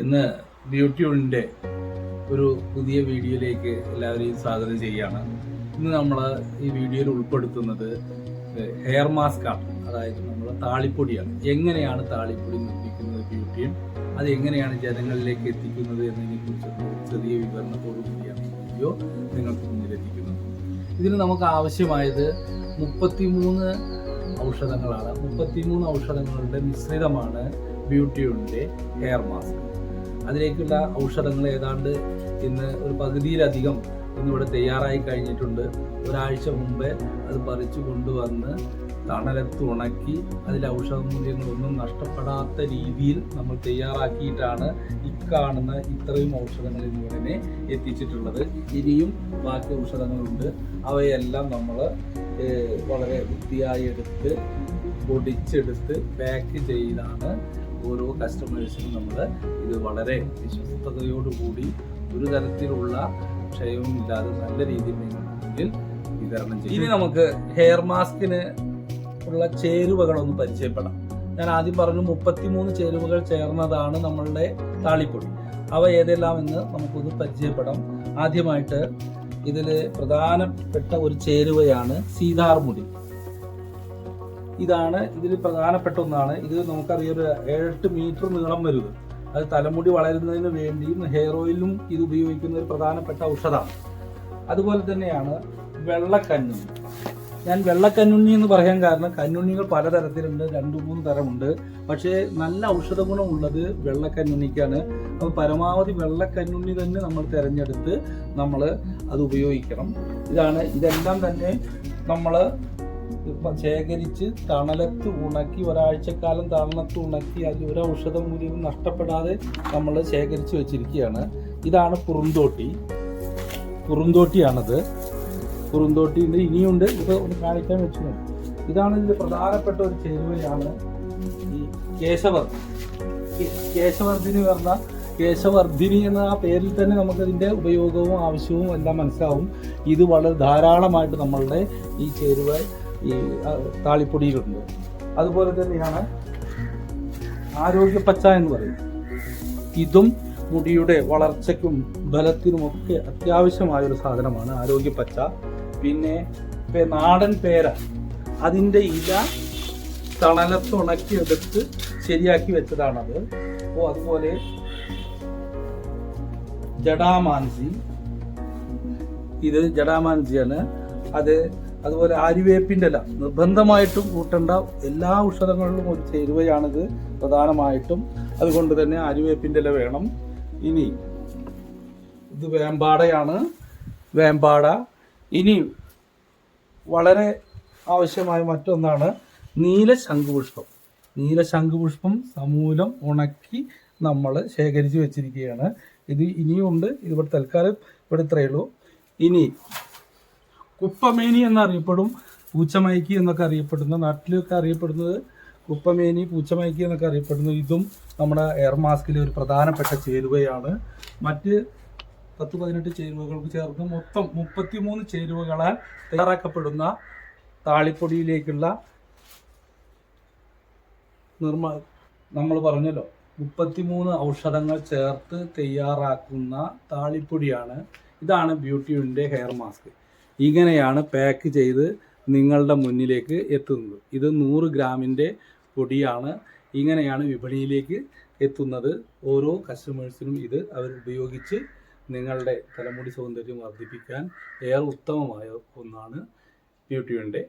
ഇന്ന് ബ്യൂട്ടിയുടെ ഒരു പുതിയ വീഡിയോയിലേക്ക് എല്ലാവരെയും സ്വാഗതം ചെയ്യാണ് ഇന്ന് നമ്മൾ ഈ വീഡിയോയിൽ ഉൾപ്പെടുത്തുന്നത് ഹെയർ മാസ്ക് ആണ്. അതായത് നമ്മൾ താളിപ്പൊടിയാണ്. എങ്ങനെയാണ് താളിപ്പൊടി നിർമ്മിക്കുന്നത് ബ്യൂട്ടിയും അത് എങ്ങനെയാണ് ജനങ്ങളിലേക്ക് എത്തിക്കുന്നത് എന്നതിനെ കുറിച്ചുള്ള ചെറിയ വിവരണത്തോടു കൂടിയാണ് വീഡിയോ നിങ്ങൾക്ക് മുന്നിൽ എത്തിക്കുന്നത്. ഇതിന് നമുക്ക് ആവശ്യമായത് മുപ്പത്തിമൂന്ന് ഔഷധങ്ങളാണ്. മുപ്പത്തിമൂന്ന് ഔഷധങ്ങളുടെ മിശ്രിതമാണ് ബ്യൂട്ടിയുടെ ഹെയർ മാസ്ക് അതിലേക്കുള്ള ഔഷധങ്ങൾ ഏതാണ്ട് ഇന്ന് ഒരു പകുതിയിലധികം ഇന്നിവിടെ തയ്യാറായി കഴിഞ്ഞിട്ടുണ്ട്. ഒരാഴ്ച മുമ്പേ അത് പറിച്ചു കൊണ്ടുവന്ന് തണലത്ത് ഉണക്കി അതിൽ ഔഷധ മൂല്യങ്ങളൊന്നും നഷ്ടപ്പെടാത്ത രീതിയിൽ നമ്മൾ തയ്യാറാക്കിയിട്ടാണ് ഇക്കാണുന്ന ഇത്രയും ഔഷധങ്ങൾ ഇന്നിവിടെ എത്തിച്ചിട്ടുള്ളത്. ഇനിയും ബാക്കി ഔഷധങ്ങളുണ്ട്. അവയെല്ലാം നമ്മൾ വളരെ വൃത്തിയായി എടുത്ത് പൊടിച്ചെടുത്ത് പാക്ക് ചെയ്താണ് ഓരോ കസ്റ്റമേഴ്സിനും നമ്മൾ ഇത് വളരെ വിശ്വസ്തയോടുകൂടി ഒരു തരത്തിലുള്ള ക്ഷയവും ഇല്ലാതെ നല്ല രീതിയിൽ മുന്നിൽ വിതരണം ചെയ്യും. ഇനി നമുക്ക് ഹെയർ മാസ്കിന് ഉള്ള ചേരുവകളൊന്ന് പരിചയപ്പെടാം. ഞാൻ ആദ്യം പറഞ്ഞു മുപ്പത്തിമൂന്ന് ചേരുവകൾ ചേർന്നതാണ് നമ്മളുടെ താളിപ്പൊടി. അവ ഏതെല്ലാം എന്ന് നമുക്കൊന്ന് പരിചയപ്പെടാം. ആദ്യമായിട്ട് ഇതിൽ പ്രധാനപ്പെട്ട ഒരു ചേരുവയാണ് സീതാർമുടി ഇതാണ് ഇതിൽ പ്രധാനപ്പെട്ട ഒന്നാണ്. ഇത് നമുക്കറിയാം ഒരു ഏഴെട്ട് മീറ്റർ നീളം വരും അത് തലമുടി വളരുന്നതിന് വേണ്ടിയും ഹെയർ ഓയിലും ഇത് ഉപയോഗിക്കുന്ന ഒരു പ്രധാനപ്പെട്ട ഔഷധമാണ്. അതുപോലെ തന്നെയാണ് വെള്ളക്കന്നുണ്ണി ഞാൻ വെള്ളക്കന്നുണ്ണി എന്ന് പറയാൻ കാരണം കന്നുണ്ണികൾ പലതരത്തിലുണ്ട് രണ്ടു മൂന്ന് തരമുണ്ട്. പക്ഷേ നല്ല ഔഷധ ഗുണമുള്ളത് വെള്ളക്കന്നുണ്ണിക്കാണ് അപ്പോൾ പരമാവധി വെള്ളക്കന്നുണ്ണി തന്നെ നമ്മൾ തിരഞ്ഞെടുത്ത് നമ്മൾ അത് ഉപയോഗിക്കണം. ഇതാണ് ഇതെല്ലാം തന്നെ നമ്മൾ ശേഖരിച്ച് തണലത്ത് ഉണക്കി ഒരാഴ്ചക്കാലം തണലത്ത് ഉണക്കി അതിൽ ഒരു ഔഷധ മൂല്യവും നഷ്ടപ്പെടാതെ നമ്മൾ ശേഖരിച്ച് വെച്ചിരിക്കുകയാണ്. ഇതാണ് കുറുന്തോട്ടി. കുറുന്തോട്ടിയാണത്. കുറുന്തോട്ടിയുണ്ട് ഇനിയുണ്ട്. ഇത് ഒന്ന് കാണിക്കാൻ വെച്ചു ഇതാണ് ഇതിന്റെ പ്രധാനപ്പെട്ട ഒരു ചേരുവയാണ് ഈ കേശവർ കേശവർദ്ധിനി പറഞ്ഞ കേശവർദ്ധിനി എന്ന ആ പേരിൽ തന്നെ നമുക്കതിന്റെ ഉപയോഗവും ആവശ്യവും എല്ലാം മനസ്സിലാവും. ഇത് വളരെ ധാരാളമായിട്ട് നമ്മളുടെ ഈ ചേരുവ ഈ താളിപ്പൊടിയിലുണ്ട്. അതുപോലെ തന്നെയാണ് ആരോഗ്യ പച്ച എന്ന് പറയുന്നത് ഇതും മുടിയുടെ വളർച്ചയ്ക്കും ബലത്തിനുമൊക്കെ അത്യാവശ്യമായ ഒരു സാധനമാണ് ആരോഗ്യപ്പച്ച പിന്നെ പേ- നാടൻ പേര. അതിന്റെ ഇല തണലത്ത് ഉണക്കിയെടുത്ത് ശരിയാക്കി വെച്ചതാണത്. അപ്പോൾ അതുപോലെ ജഡാമാൻസി ഇത് ജഡാമാൻസിയാണ് അത് അതുപോലെ ആര്യവേപ്പിന്റെ ഇല. നിർബന്ധമായിട്ടും കൂട്ടേണ്ട. എല്ലാ ഔഷധങ്ങളിലും ഒരു ചേരുവയാണിത്. പ്രധാനമായിട്ടും അതുകൊണ്ട് തന്നെ ആര്യവേപ്പിന്റെ ഇല വേണം. ഇനി ഇത് വേമ്പാടയാണ്. വേമ്പാട. ഇനി വളരെ ആവശ്യമായ മറ്റൊന്നാണ് നീല ശംഖുപുഷ്പം നീല ശംഖുപുഷ്പം സമൂലം ഉണക്കി നമ്മൾ ശേഖരിച്ച് വെച്ചിരിക്കുകയാണ്. ഇത് ഇനിയുണ്ട്. ഇതിവിടെ തൽക്കാലം ഇവിടെ ഇത്രയേ ഉള്ളൂ. ഇനി കുപ്പമേനി എന്നറിയപ്പെടും പൂച്ചമയക്കി എന്നൊക്കെ അറിയപ്പെടുന്ന നാട്ടിലൊക്കെ അറിയപ്പെടുന്നത് കുപ്പമേനി പൂച്ചമയക്കി എന്നൊക്കെ അറിയപ്പെടുന്നു. ഇതും നമ്മുടെ എയർ മാസ്കിലെ ഒരു പ്രധാനപ്പെട്ട ചേരുവയാണ്. മറ്റ് പത്ത് പതിനെട്ട് ചേരുവകൾക്ക് ചേർന്ന് മൊത്തം മുപ്പത്തിമൂന്ന് ചേരുവകളാൽ തയ്യാറാക്കപ്പെടുന്ന താളിപ്പൊടിയിലേക്കുള്ള നിർമ്മ നമ്മൾ പറഞ്ഞല്ലോ മുപ്പത്തിമൂന്ന് ഔഷധങ്ങൾ ചേർത്ത് തയ്യാറാക്കുന്ന താളിപ്പൊടിയാണ്. ഇതാണ് ബ്യൂട്ടിയുടെ ഹെയർ മാസ്ക്. ഇങ്ങനെയാണ് പാക്ക് ചെയ്ത് നിങ്ങളുടെ മുന്നിലേക്ക് എത്തുന്നത്. ഇത് നൂറ് ഗ്രാമിന്റെ പൊടിയാണ്. ഇങ്ങനെയാണ് വിപണിയിലേക്ക് എത്തുന്നത്. ഓരോ കസ്റ്റമേഴ്സിനും ഇത് അവർ ഉപയോഗിച്ച് നിങ്ങളുടെ തലമുടി സൗന്ദര്യം വർദ്ധിപ്പിക്കാൻ ഏറെ ഉത്തമമായ ഒന്നാണ് ബ്യൂട്ടിയുടെ